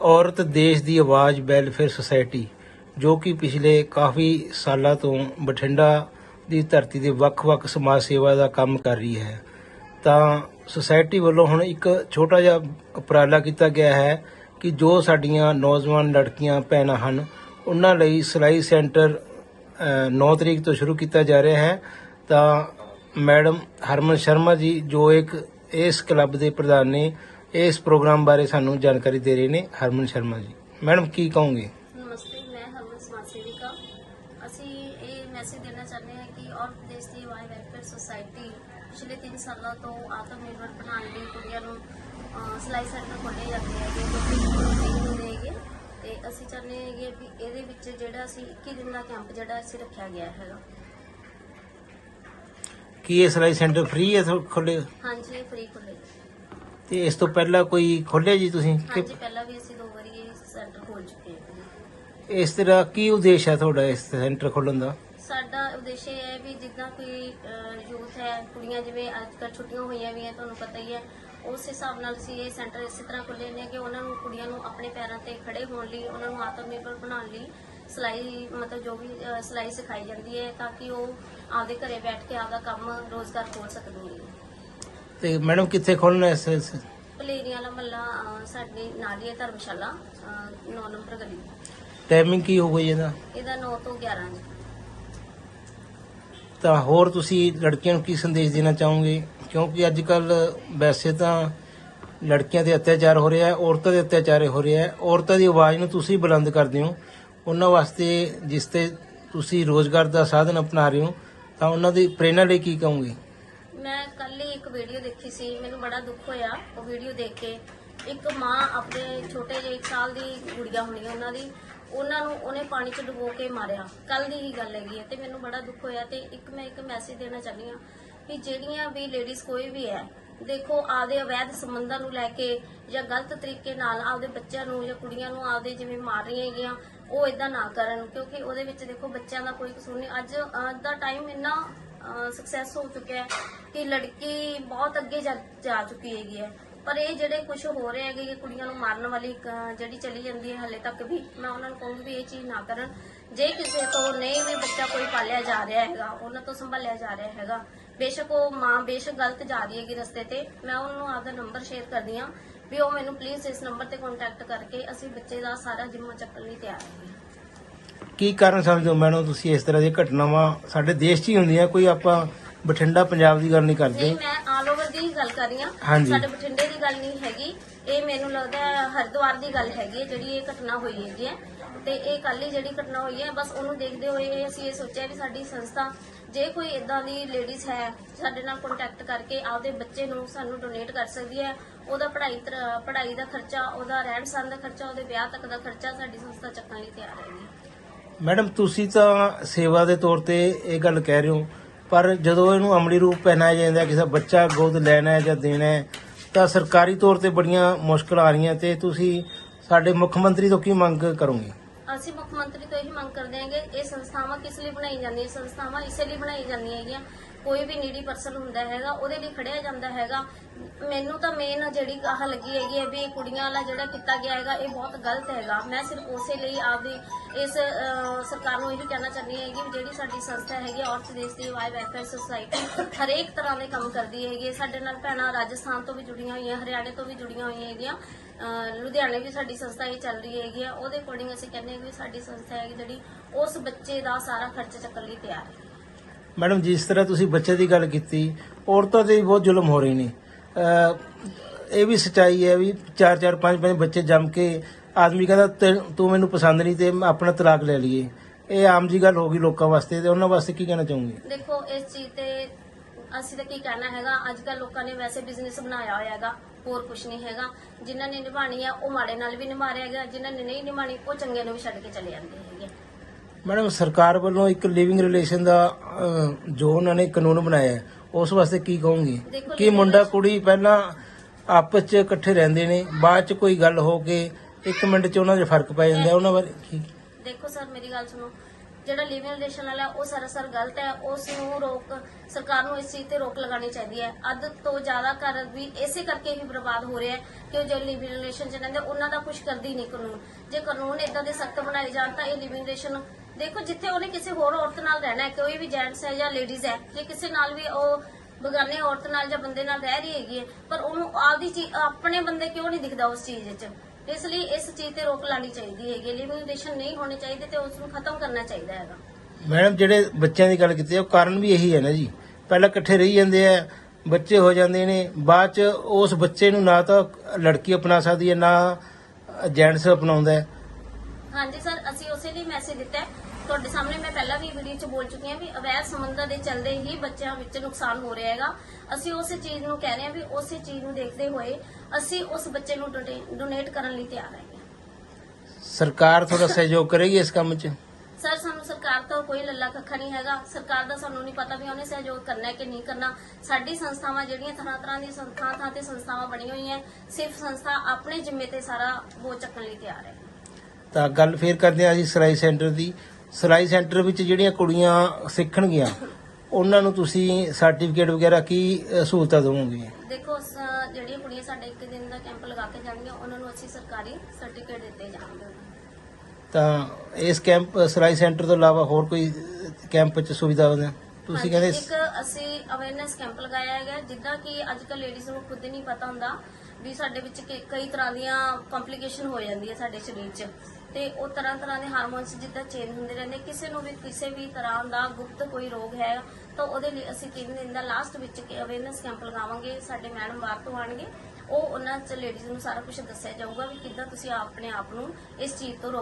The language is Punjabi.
ਔਰਤ ਦੇਸ਼ ਦੀ ਆਵਾਜ਼ ਵੈਲਫੇਅਰ ਸੁਸਾਇਟੀ ਜੋ ਕਿ ਪਿਛਲੇ ਕਾਫੀ ਸਾਲਾਂ ਤੋਂ ਬਠਿੰਡਾ ਦੀ ਧਰਤੀ ਦੇ ਵੱਖ-ਵੱਖ ਸਮਾਜ ਸੇਵਾ ਦਾ ਕੰਮ ਕਰ ਰਹੀ ਹੈ। ਤਾਂ ਸੁਸਾਇਟੀ ਵੱਲੋਂ ਹੁਣ ਇੱਕ ਛੋਟਾ ਜਿਹਾ ਉਪਰਾਲਾ ਕੀਤਾ ਗਿਆ ਹੈ ਕਿ ਜੋ ਸਾਡੀਆਂ ਨੌਜਵਾਨ ਲੜਕੀਆਂ ਭੈਣਾਂ ਹਨ ਉਹਨਾਂ ਲਈ ਸਿਲਾਈ ਸੈਂਟਰ ਅ, 9 ਤਰੀਕ ਤੋਂ ਸ਼ੁਰੂ ਕੀਤਾ ਜਾ ਰਿਹਾ ਹੈ। ਤਾਂ ਮੈਡਮ ਹਰਮਨ ਸ਼ਰਮਾ ਜੀ ਜੋ ਇੱਕ ਇਸ ਕਲੱਬ ਦੇ ਪ੍ਰਧਾਨ ਨੇ ਇਸ ਪ੍ਰੋਗਰਾਮ ਬਾਰੇ ਸਾਨੂੰ ਜਾਣਕਾਰੀ ਦੇ ਰਹੇ ਨੇ ਹਰਮਨ ਸ਼ਰਮਾ ਜੀ। ਮੈਡਮ ਕੀ ਕਹੋਗੇ? ਨਮਸਤੇ ਮੈਂ ਹਰਮਨ ਸਮਾਜ ਸੇਵਿਕਾ। ਅਸੀਂ ਇਹ ਮੈਸੇਜ ਦੇਣਾ ਚਾਹੁੰਦੇ ਹਾਂ ਕਿ ਔਰਤ ਦੇਸ਼ ਦੀ ਵਾਈ ਵੈਲਫੇਅਰ ਸੁਸਾਇਟੀ ਪਿਛਲੇ 3 ਸਾਲਾਂ ਤੋਂ ਆਤਮ ਨਿਰਭਰ ਬਣਾਉਣ ਲਈ ਕੁੜੀਆਂ ਨੂੰ ਸਿਲਾਈ ਸੈਂਟਰ ਖੋਲ੍ਹੇ ਜਾਂਦੇ ਹੈਗੇ ਜੋ ਕਿ ਨਹੀਂ ਹੁੰਦੇ ਹੈਗੇ। ਤੇ ਅਸੀਂ ਚਾਹੁੰਦੇ ਹੈਗੇ ਵੀ ਇਹਦੇ ਵਿੱਚ ਜਿਹੜਾ ਅਸੀਂ 21 ਦਿਨ ਦਾ ਕੈਂਪ ਜਿਹੜਾ ਅਸੀਂ ਰੱਖਿਆ ਗਿਆ ਹੈਗਾ। ਕੀ ਇਹ ਸਿਲਾਈ ਸੈਂਟਰ ਫ੍ਰੀ ਹੈ ਖੋਲੇ ਹਾਂਜੀ ਫ੍ਰੀ ਖੁੱਲੇ ਤੇ ਇਸ ਤੋਂ ਪਹਿਲਾਂ ਕੋਈ ਖੋਲਿਆ ਜੀ ਤੁਸੀਂ? ਕਿ ਹਾਂਜੀ ਪਹਿਲਾਂ ਵੀ ਅਸੀਂ ਦੋ ਵਾਰੀ ਇਹ ਸੈਂਟਰ ਖੋਲ ਚੁੱਕੇ ਹਾਂ ਇਸ ਤਰ੍ਹਾਂ ਕੀ ਉਦੇਸ਼ ਹੈ ਤੁਹਾਡਾ ਇਸ ਸੈਂਟਰ ਖੋਲਣ ਦਾ? ਸਾਡਾ ਉਦੇਸ਼ ਇਹ ਹੈ ਵੀ ਜਿੱਦਾਂ ਕੋਈ ਯੂਥ ਹੈ ਕੁੜੀਆਂ ਜਿਵੇਂ ਅੱਜ ਕੱਲ੍ਹ ਛੁੱਟੀਆਂ ਹੋਈਆਂ ਵੀ ਹੈ ਤੁਹਾਨੂੰ ਪਤਾ ਹੀ ਹੈ ਉਸ ਹਿਸਾਬ ਨਾਲ ਅਸੀਂ ਇਹ ਸੈਂਟਰ ਇਸੇ ਤਰ੍ਹਾਂ ਖੋਲ੍ਹੇ ਨੇ ਕਿ ਉਹਨਾਂ ਨੂੰ ਕੁੜੀਆਂ ਨੂੰ ਆਪਣੇ ਪੈਰਾਂ ਤੇ ਖੜੇ ਹੋਣ ਲਈ ਉਹਨਾਂ ਨੂੰ ਆਤਮ ਨਿਰਭਰ ਬਣਾਉਣ ਲਈ ਸਿਲਾਈ ਮਤਲਬ ਜੋ ਵੀ ਅਹ, ਸਿਲਾਈ ਸਿਖਾਈ ਜਾਂਦੀ ਹੈ ਤਾਂ ਕਿ ਉਹ ਆਪਦੇ ਘਰੇ ਬੈਠ ਕੇ ਆਪਦਾ ਕੰਮ ਰੋਜ਼ਗਾਰ ਖੋਲ ਨੇ ਤੇ ਮੈਡਮ ਕਿੱਥੇ ਖੋਲਣਾ ਇਸ ਇਸ- ਪਲੇਰੀਆਂ ਵਾਲਾ ਮੱਲਾ ਅਹ, ਸਾਡੇ ਨਾਲ ਹੀ ਹੈ ਧਰਮਸ਼ਾਲਾ 9 ਨੰਬਰ ਗਲੀ। ਟਾਈਮਿੰਗ ਕੀ ਹੋ ਗਈ ਇਹਦਾ? ਇਹਦਾ 9 ਤੋਂ 11 ਜੀ। ਤਾਂ ਹੋਰ ਤੁਸੀਂ ਲੜਕੀਆਂ ਨੂੰ ਕੀ ਸੰਦੇਸ਼ ਦੇਣਾ ਚਾਹੋਗੇ? ਕਿਉਂਕਿ ਅੱਜ ਕੱਲ ਵੈਸੇ ਤਾਂ ਲੜਕੀਆਂ ਤੇ ਅਤਿਆਚਾਰ ਹੋ ਰਿਹਾ ਹੈ ਔਰਤਾਂ ਦੇ ਅਤਿਆਚਾਰ ਹੋ ਰਿਹਾ ਹੈ। ਔਰਤਾਂ ਦੀ ਆਵਾਜ਼ ਨੂੰ ਤੁਸੀਂ ਬੁਲੰਦ ਕਰਦੇ ਹੋ। ਉਹਨਾਂ ਵਾਸਤੇ ਜਿਸ ਤੇ ਤੁਸੀਂ ਰੋਜ਼ਗਾਰ ਦਾ ਸਾਧਨ ਅਪਣਾ ਰਹੇ ਹੋ ਤਾਂ ਉਹਨਾਂ ਦੀ ਪ੍ਰੇਰਣਾ ਲਈ ਕੀ ਕਹੋਗੇ? ਮੈਂ ਕੱਲ ਹੀ ਇੱਕ ਵੀਡੀਓ ਦੇਖੀ ਸੀ, ਮੈਨੂੰ ਬੜਾ ਦੁੱਖ ਹੋਇਆ ਉਹ ਵੀਡੀਓ ਦੇਖ ਕੇ। ਇੱਕ ਮਾਂ ਆਪਣੇ ਛੋਟੇ ਜਿਹੇ 1 ਸਾਲ ਦੀ ਗੁੜੀਆ ਹੋਣੀ ਉਹਨਾਂ ਦੀ, ਉਹਨਾਂ ਨੂੰ ਉਹਨੇ ਪਾਣੀ 'ਚ ਡੁਬੋ ਕੇ ਮਾਰਿਆ। ਕੱਲ ਦੀ ਹੀ ਗੱਲ ਹੈਗੀ ਹੈ ਤੇ ਮੈਨੂੰ ਬੜਾ ਦੁੱਖ ਹੋਇਆ ਤੇ ਇੱਕ ਮੈਂ ਇੱਕ ਮੈਸੇਜ ਦੇਣਾ ਚਾਹੁੰਦੀ ਹਾਂ ਕਿ ਜਿਹੜੀਆਂ ਵੀ ਲੇਡੀਜ਼ ਕੋਈ ਵੀ ਹੈ, ਦੇਖੋ ਆਪਦੇ ਅਵੈਧ ਸੰਬੰਧਾਂ ਨੂੰ ਲੈ ਕੇ ਜਾਂ ਗਲਤ ਤਰੀਕੇ ਨਾਲ ਆਪਦੇ ਬੱਚਿਆਂ ਨੂੰ ਜਾਂ ਕੁੜੀਆਂ ਨੂੰ ਆਪਦੇ ਜਿਵੇਂ ਮਾਰ ਰਹੀਆਂ ਹੈਗੀਆਂ, ਉਹ ਇਦਾਂ ਨਾ ਕਰਨ, ਕਿਉਂਕਿ ਉਹਦੇ ਵਿੱਚ ਦੇਖੋ ਬੱਚਿਆਂ ਦਾ ਕੋਈ ਕਸੂਰ ਨਹੀਂ। ਅੱਜ ਦਾ ਟਾਈਮ ਇੰਨਾ ਸਕਸੈਸ ਹੋ ਚੁੱਕਿਆ ਹੈ ਕਿ ਲੜਕੀ ਬਹੁਤ ਅੱਗੇ ਜਾ ਜਾ ਚੁੱਕੀ ਹੈਗੀ ਹੈ। ਪਰ ਇਹ ਜਿਹੜੇ ਕੁਝ ਹੋ ਰਹੇ ਹੈਗੇ ਕਿ ਕੁੜੀਆਂ ਨੂੰ ਮਾਰਨ ਵਾਲੀ ਇੱਕ, ਜਿਹੜੀ ਚਲੀ ਜਾਂਦੀ ਹੈ ਹਲੇ ਤੱਕ ਵੀ ਮੈਂ ਉਹਨਾਂ ਨੂੰ ਕਹੂੰਗੀ ਵੀ ਇਹ ਚੀਜ਼ ਨਾ ਕਰਨ। ਜੇ ਕਿਸੇ ਤੋਂ ਨਹੀਂ ਵੀ ਬੱਚਾ ਕੋਈ ਪਾਲਿਆ ਜਾ ਰਿਹਾ ਹੈਗਾ ਉਹਨਾਂ ਤੋਂ ਸੰਭਾਲਿਆ ਜਾ ਰਿਹਾ ਹੈਗਾ ਬੇਸ਼ੱਕ ਉਹ ਮਾਂ ਬੇਸ਼ੱਕ ਗਲਤ ਜਾ ਰਹੀ ਹੈਗੀ ਰਸਤੇ ਤੇ ਮੈਂ ਉਹਨੂੰ ਆਪਦਾ ਨੰਬਰ ਸ਼ੇਅਰ ਕਰਦੀ ਹਾਂ ਵੀ ਉਹ ਮੈਨੂੰ ਪਲੀਜ਼ ਇਸ ਨੰਬਰ ਤੇ ਕੰਟੈਕਟ ਕਰਕੇ ਅਸੀਂ ਬੱਚੇ ਦਾ ਸਾਰਾ ਜਿੰਮਾ ਚੱਕਣ ਲਈ ਤਿਆਰ ਹੈਗੇ ਕੀ ਕਾਰਨ ਸਮਝਦੇ ਹੋ ਮੈਡਮ ਤੁਸੀਂ ਇਸ ਤਰ੍ਹਾਂ ਦੀਆਂ ਘਟਨਾਵਾਂ ਸਾਡੇ ਦੇਸ਼ 'ਚ ਹੀ ਹੁੰਦੀਆਂ ਕੋਈ ਆਪਾਂ ਬਠਿੰਡਾ ਪੰਜਾਬ ਦੀ ਗੱਲ ਨਹੀਂ ਕਰਦੇ। ਨਹੀਂ ਮੈਂ ਆਲ ਓਵਰ ਦੀ ਗੱਲ ਕਰ ਰਹੀ ਹਾਂ। ਹਾਂਜੀ। ਸਾਡੇ ਬਠਿੰਡੇ ਦੀ ਗੱਲ ਨਹੀਂ ਹੈਗੀ। ਇਹ ਮੈਨੂੰ ਲੱਗਦਾ ਹੈ ਹਰਿਦੁਆਰ ਦੀ ਗੱਲ ਹੈਗੀ ਹੈ ਜਿਹੜੀ ਇਹ ਘਟਨਾ ਹੋਈ ਹੈਗੀ ਹੈ। ਤੇ ਇਹ ਕੱਲ ਹੀ ਜਿਹੜੀ ਘਟਨਾ ਹੋਈ ਹੈ ਬਸ ਉਹਨੂੰ ਦੇਖਦੇ ਹੋਏ ਅਸੀਂ ਇਹ ਸੋਚਿਆ ਵੀ ਸਾਡੀ ਸੰਸਥਾ ਜੇ ਕੋਈ ਇਦਾਂ ਦੀ ਲੇਡੀਜ਼ ਹੈ ਸਾਡੇ ਨਾਲ ਕੰਟੈਕਟ ਕਰਕੇ ਆਪਦੇ ਬੱਚੇ ਨੂੰ ਸਾਨੂੰ ਡੋਨੇਟ ਕਰ ਸਕਦੀ ਹੈ ਉਹਦਾ ਪੜ੍ਹਾਈ ਤਰ- ਪੜ੍ਹਾਈ ਦਾ ਖਰਚਾ ਉਹਦਾ ਰਹਿਣ ਸਹਿਣ ਦਾ ਖਰਚਾ ਉਹਦੇ ਵਿਆਹ ਤੱਕ ਦਾ ਖਰਚਾ ਸਾਡੀ ਸੰਸਥਾ ਚੱਕਣ ਲਈ ਤਿਆਰ ਹੈਗੀ ਮੈਡਮ, ਤੁਸੀਂ ਤਾਂ ਸੇਵਾ ਦੇ ਤੌਰ ਤੇ ਇਹ ਗੱਲ ਕਹਿ ਰਹੇ ਹੋ, ਪਰ ਜਦੋਂ ਇਹਨੂੰ ਅਮਲੀ ਰੂਪ ਪਹਿਨਾਇਆ ਜਾਂਦਾ, ਕਿਸੇ ਬੱਚਾ ਗੋਦ ਲੈਣਾ ਹੈ ਜਾਂ ਦੇਣਾ ਹੈ, ਤਾਂ ਸਰਕਾਰੀ ਤੌਰ ਤੇ ਬੜੀਆਂ ਮੁਸ਼ਕਲਾਂ ਆ ਰਹੀਆਂ ਤੇ ਤੁਸੀਂ ਸਾਡੇ ਮੁੱਖ ਮੰਤਰੀ ਤੋਂ ਕੀ ਮੰਗ ਕਰੋਗੇ? ਅਸੀਂ ਮੁੱਖ ਮੰਤਰੀ ਤੋਂ ਇਹੀ ਮੰਗ ਕਰਦੇ ਹਾਂਗੇ ਇਹ ਸੰਸਥਾਵਾਂ ਕਿਸ ਲਈ ਬਣਾਈ ਜਾਂਦੀਆਂ ਸੰਸਥਾਵਾਂ ਇਸੇ ਲਈ ਬਣਾਈ ਜਾਂਦੀਆਂ ਹੈਗੀਆਂ ਕੋਈ ਵੀ ਨੀਡੀ ਪਰਸਨ ਹੁੰਦਾ ਹੈਗਾ ਉਹਦੇ ਲਈ ਖੜਿਆ ਜਾਂਦਾ ਹੈਗਾ। ਮੈਨੂੰ ਤਾਂ ਮੇਨ ਜਿਹੜੀ ਆਹ ਲੱਗੀ ਹੈਗੀ ਹੈ ਵੀ ਕੁੜੀਆਂ ਵਾਲਾ ਜਿਹੜਾ ਕੀਤਾ ਗਿਆ ਹੈਗਾ ਇਹ ਬਹੁਤ ਗਲਤ ਹੈਗਾ। ਮੈਂ ਸਿਰਫ ਉਸੇ ਲਈ ਆਪਦੀ ਇਸ ਸਰਕਾਰ ਨੂੰ ਇਹੀ ਕਹਿਣਾ ਚਾਹੁੰਦੀ ਹੈਗੀ ਵੀ ਜਿਹੜੀ ਸਾਡੀ ਸੰਸਥਾ ਹੈਗੀ ਹੈ, ਔਰਤ ਦੇਸ਼ ਦੀ ਵਾਈ ਵੈਲਫੇਅਰ ਸੁਸਾਇਟੀ ਹਰੇਕ ਤਰ੍ਹਾਂ ਦੇ ਕੰਮ ਕਰਦੀ ਹੈਗੀ ਹੈ। ਸਾਡੇ ਨਾਲ ਭੈਣਾਂ ਰਾਜਸਥਾਨ ਤੋਂ ਵੀ ਜੁੜੀਆਂ ਹੋਈਆਂ ਹਰਿਆਣੇ ਤੋਂ ਵੀ ਜੁੜੀਆਂ ਹੋਈਆਂ ਹੈਗੀਆਂ। ਅਹ ਲੁਧਿਆਣੇ ਵੀ ਸਾਡੀ ਸੰਸਥਾ ਇਹ ਚੱਲ ਰਹੀ ਹੈਗੀ ਆ ਉਹਦੇ ਅਕੋਰਡਿੰਗ ਅਸੀਂ ਕਹਿੰਦੇ ਹਾਂ ਵੀ ਸਾਡੀ ਸੰਸਥਾ ਹੈਗੀ ਜਿਹੜੀ ਉਸ ਬੱਚੇ ਦਾ ਸਾਰਾ ਖਰਚ ਚੱਕਣ ਲਈ ਤਿਆਰ ਹੈ। ਮੈਡਮ, ਜਿਸ ਤਰ੍ਹਾਂ ਤੁਸੀਂ ਬੱਚੇ ਦੀ ਗੱਲ ਕੀਤੀ, ਔਰਤਾਂ ਤੇ ਵੀ ਬਹੁਤ ਜ਼ੁਲਮ ਹੋ ਰਹੇ ਨੇ। ਇਹ ਵੀ ਸਚਾਈ ਹੈ ਵੀ ਚਾਰ ਚਾਰ, ਪੰਜ ਪੰਜ ਬੱਚੇ ਜੰਮ ਕੇ ਆਦਮੀ ਕਹਿੰਦਾ ਤੂੰ ਮੈਨੂੰ ਪਸੰਦ ਨਹੀਂ ਤੇ ਆਪਣਾ ਤਲਾਕ ਲੈ ਲਈਏ। ਇਹ ਆਮ ਜੀ ਗੱਲ ਹੋ ਗਈ ਲੋਕਾਂ ਵਾਸਤੇ ਤੇ ਉਹਨਾਂ ਵਾਸਤੇ ਕੀ ਕਹਿਣਾ ਚਾਹੋਗੇ? ਦੇਖੋ, ਇਸ ਚੀਜ਼ ਤੇ ਅਸੀਂ ਤਾਂ ਕੀ ਕਹਿਣਾ ਹੈਗਾ? ਅੱਜ ਕੱਲ ਲੋਕਾਂ ਨੇ ਵੈਸੇ ਬਿਜ਼ਨਸ ਬਣਾਇਆ ਹੋਇਆ ਹੈਗਾ, ਹੋਰ ਕੁਝ ਨਹੀਂ ਹੈਗਾ। ਜਿਨ੍ਹਾਂ ਨੇ ਨਿਭਾਣੀ ਆ, ਉਹ ਮਾੜੇ ਨਾਲ ਵੀ ਨਿਭਾ ਰਿਹਾ ਹੈਗਾ, ਜਿਨ੍ਹਾਂ ਨੇ ਨਹੀਂ ਨਿਭਾਣੀ ਉਹ ਚੰਗੇ ਨੂੰ ਵੀ ਛੱਡ ਕੇ ਚਲੇ ਜਾਂਦੇ ਹੈਗੇ। ਮੈਡਮ ਸਰਕਾਰ ਵੱਲੋਂ ਇੱਕ ਲਿਵਿੰਗ ਰਿਲੇਸ਼ਨ ਦਾ ਅਹ, ਜੋ ਉਹਨਾਂ ਨੇ ਕਾਨੂੰਨ ਬਣਾਇਆ ਹੈ, ਉਸ ਵਾਸਤੇ ਕੀ ਕਹੋਗੇ? ਦੇਖੋ, ਕਿ living ਮੁੰਡਾ ਕੁੜੀ ਪਹਿਲਾਂ ਆਪਸ 'ਚ ਇਕੱਠੇ ਰਹਿੰਦੇ ਨੇ ਬਾਅਦ 'ਚ ਕੋਈ ਗੱਲ ਹੋ ਕੇ ਇੱਕ ਮਿੰਟ 'ਚ ਉਹਨਾਂ 'ਚ ਫ਼ਰਕ ਪੈ ਜਾਂਦਾ ਹੈ, ਉਹਨਾਂ ਬਾਰੇ ਕੀ? ਦੇਖੋ ਸਰ ਮੇਰੀ ਗੱਲ ਸੁਣੋ। ਜਿਹੜਾ ਲਿਵਿੰਗ ਰਿਲੇਸ਼ਨ ਵਾਲਾ ਉਹ ਸਰਾਸਰ ਗਲਤ ਹੈ। ਉਸ ਨੂੰ ਰੋਕ ਸਰਕਾਰ ਨੂੰ ਇਸ ਚੀਜ਼ ਤੇ ਰੋਕ ਲਗਾਉਣੀ ਚਾਹੀਦੀ ਹੈ। ਅੱਧ ਤੋਂ ਜ਼ਿਆਦਾ ਘਰ ਵੀ ਇਸੇ ਕਰਕੇ ਹੀ ਬਰਬਾਦ ਹੋ ਰਿਹਾ ਹੈ ਕਿ ਉਹ ਜੋ ਲਿਵਿੰਗ ਰਿਲੇਸ਼ਨ ਚ ਰਹਿੰਦੇ ਉਹਨਾਂ ਦਾ ਕੁਝ ਕਰਦੀ ਨਹੀਂ ਕਾਨੂੰਨ। ਜੇ ਕਾਨੂੰਨ ਇਦਾਂ ਦੇ ਸਖਤ ਬਣਾਏ ਜਾਣ ਤਾਂ ਇਹ ਲਿਵਿੰਗ ਰਿਲੇਸ਼ਨ ਦੇਖੋ, ਜਿੱਥੇ ਉਹਨੇ ਕਿਸੇ ਹੋਰ ਔਰਤ ਨਾਲ ਰਹਿਣਾ ਹੈ, ਕੋਈ ਵੀ ਜੈਂਟਸ ਹੈ ਜਾਂ ਲੇਡੀਜ਼ ਹੈ, ਜੇ ਕਿਸੇ ਨਾਲ ਵੀ ਉਹ ਬਗਾਨੇ ਔਰਤ ਨਾਲ ਜਾਂ ਬੰਦੇ ਨਾਲ ਰਹਿ ਰਹੀ ਹੈਗੀ ਹੈ, ਪਰ ਉਹਨੂੰ ਆਪਦੀ ਚੀਜ਼ ਆਪਣੇ ਬੰਦੇ ਕਿਉਂ ਨਹੀਂ ਦਿਖਦਾ ਉਸ ਚੀਜ਼ ਵਿੱਚ? ਇਸ ਲਈ ਇਸ ਚੀਜ਼ ਤੇ ਰੋਕ ਲਾਣੀ ਚਾਹੀਦੀ ਹੈਗੀ ਲਿਵਿੰਗ ਨਹੀਂ ਹੋਣੇ ਚਾਹੀਦੇ ਤੇ ਉਸ ਨੂੰ ਖਤਮ ਕਰਨਾ ਚਾਹੀਦਾ ਹੈਗਾ। ਮੈਡਮ, ਜਿਹੜੇ ਬੱਚਿਆਂ ਦੀ ਗੱਲ ਕੀਤੀ ਹੈ, ਉਹ ਕਾਰਨ ਵੀ ਇਹੀ ਹੈ ਨਾ ਜੀ। ਪਹਿਲਾਂ ਇਕੱਠੇ ਰਹੀ ਜਾਂਦੇ ਆ ਬੱਚੇ ਹੋ ਜਾਂਦੇ ਨੇ, ਬਾਅਦ ਚ ਉਸ ਬੱਚੇ ਨੂੰ ਨਾ ਤਾਂ ਲੜਕੀ ਅਪਣਾ ਸਕਦੀ ਹੈ, ਨਾ ਜੈਂਟਸ ਅਪਣਾਉਂਦਾ ਹੈ। ਹਾਂਜੀ ਸਰ ਅਸੀਂ ਉਸੇ ਲਈ ਮੈਸੇਜ ਦਿੱਤਾ ਹੈ। ਤੁਹਾਡੇ ਸਾਹਮਣੇ ਮੈਂ ਪਹਿਲਾਂ ਵੀ ਵੀਡੀਓ 'ਚ ਬੋਲ ਚੁੱਕੀ ਹਾਂ ਵੀ ਅਵੈਧ ਸੰਬੰਧਾਂ ਦੇ ਚੱਲਦੇ ਹੀ ਬੱਚਿਆਂ ਵਿੱਚ ਨੁਕਸਾਨ ਹੋ ਰਿਹਾ ਹੈਗਾ। ਅਸੀਂ ਉਸੇ ਚੀਜ਼ ਨੂੰ ਕਹਿ ਰਹੇ ਹਾਂ ਵੀ ਉਸੇ ਚੀਜ਼ ਨੂੰ ਦੇਖਦੇ ਹੋਏ ਅਸੀਂ ਉਸ ਬੱਚੇ ਨੂੰ ਡੋਨੇਟ ਕਰਨ ਲਈ ਤਿਆਰ ਹੈਗੇ ਹਾਂ। ਸਰਕਾਰ ਥੋੜਾ ਸਹਿਯੋਗ ਕਰੇਗੀ ਇਸ ਕੰਮ 'ਚ? ਸਰ ਸਾਨੂੰ ਸਰਕਾਰ ਤੋਂ ਕੋਈ ਲੱਲਾ ਕੱਖਾ ਨਹੀਂ ਹੈਗਾ। ਸਰਕਾਰ ਦਾ ਸਾਨੂੰ ਨਹੀਂ ਪਤਾ ਵੀ ਉਹਨੇ ਸਹਿਯੋਗ ਕਰਨਾ ਹੈ ਕਿ ਨਹੀਂ ਕਰਨਾ। ਸਾਡੀ ਸੰਸਥਾਵਾਂ ਜਿਹੜੀਆਂ ਤਰ੍ਹਾਂ ਤਰ੍ਹਾਂ ਦੀਆਂ ਸੰਸਥਾਵਾਂ ਥਾਂ ਤੇ ਸੰਸਥਾਵਾਂ ਬਣੀਆਂ ਹੋਈਆਂ ਸਿਰਫ ਸੰਸਥਾ ਆਪਣੇ ਜ਼ਿੰਮੇ ਤੇ ਸਾਰਾ ਬੋਝ ਚੱਕਣ ਲਈ ਤਿਆਰ ਹੈ। ਤਾਂ ਗੱਲ ਫੇਰ ਕਰਦੇ ਹਾਂ ਅਸੀਂ ਸਿਲਾਈ ਸੈਂਟਰ ਦੀ। ਸਿਲਾਈ ਸੈਂਟਰ ਵਿੱਚ ਜਿਹੜੀਆਂ ਕੁੜੀਆਂ ਸਿੱਖਣਗੀਆਂ ਉਹਨਾਂ ਨੂੰ ਤੁਸੀਂ ਸਰਟੀਫਿਕੇਟ ਵਗੈਰਾ ਕੀ ਸਹੂਲਤਾਂ ਦੇਵੋਗੇ? ਦੇਖੋ ਸ- ਜਿਹੜੀਆਂ ਕੁੜੀਆਂ ਸਾਡੇ ਇੱਕ ਦਿਨ ਦਾ ਕੈਂਪ ਲਗਾ ਕੇ ਜਾਣਗੀਆਂ ਉਹਨਾਂ ਨੂੰ ਅਸੀਂ ਸਰਕਾਰੀ ਸਰਟੀਫਿਕੇਟ ਦਿੱਤੇ ਜਾਣਗੇ। ਤਾਂ ਇਸ ਕੈਂਪ ਸਿਲਾਈ ਸੈਂਟਰ ਤੋਂ ਇਲਾਵਾ ਹੋਰ ਕੋਈ ਕੈਂਪ 'ਚ ਸੁਵਿਧਾ ਹੈ ਤੁਸੀਂ ਹਾਂਜੀ, ਕਹਿੰਦੇ ਇੱਕ ਅਸੀਂ ਅਵੇਅਰਨੈਸ ਕੈਂਪ ਲਗਾਇਆ ਹੈਗਾ ਜਿੱਦਾਂ ਕਿ ਅੱਜ ਕੱਲ ਲੇਡੀਜ਼ ਨੂੰ ਖੁਦ ਨਹੀਂ ਪਤਾ ਹੁੰਦਾ ਵੀ ਸਾਡੇ ਵਿੱਚ ਕਿ- ਕਈ ਤਰ੍ਹਾਂ ਦੀਆਂ ਕੰਪਲਿਕੇਸ਼ਨ ਹੋ ਜਾਂਦੀ ਹੈ ਸਾਡੇ ਸਰੀਰ 'ਚ। ਤੇ ਉਹ ਤਰ੍ਹਾਂ ਤਰ੍ਹਾਂ ਦੇ ਹਾਰਮੋਨਸ ਜਿੱਦਾਂ ਚੇਂਜ ਹੁੰਦੇ ਰਹਿੰਦੇ, ਕਿਸੇ ਨੂੰ ਵੀ, ਕਿਸੇ ਵੀ ਤਰ੍ਹਾਂ ਦਾ ਗੁਪਤ ਕੋਈ ਰੋਗ ਹੈ, ਤਾਂ ਉਹਦੇ ਲਈ ਅਸੀਂ ਤਿੰਨ ਦਿਨ ਦਾ ਲਾਸਟ ਵਿੱਚ ਅਵੇਅਰਨੈਸ ਕੈਂਪ ਲਗਾਵਾਂਗੇ, ਸਾਡੇ ਮੈਡਮ ਬਾਹਰ ਤੋਂ ਆਣਗੇ ਉਹ ਉਹਨਾਂ ਚ ਲੇਡੀਜ਼ ਨੂੰ ਸਾਰਾ ਕੁਝ ਦੱਸਿਆ ਜਾਊਗਾ ਵੀ ਕਿੱਦਾਂ ਤੁਸੀਂ ਆਪਣੇ ਆਪ ਨੂੰ ਇਸ ਚੀਜ਼ ਤੋਂ ਰੋਕ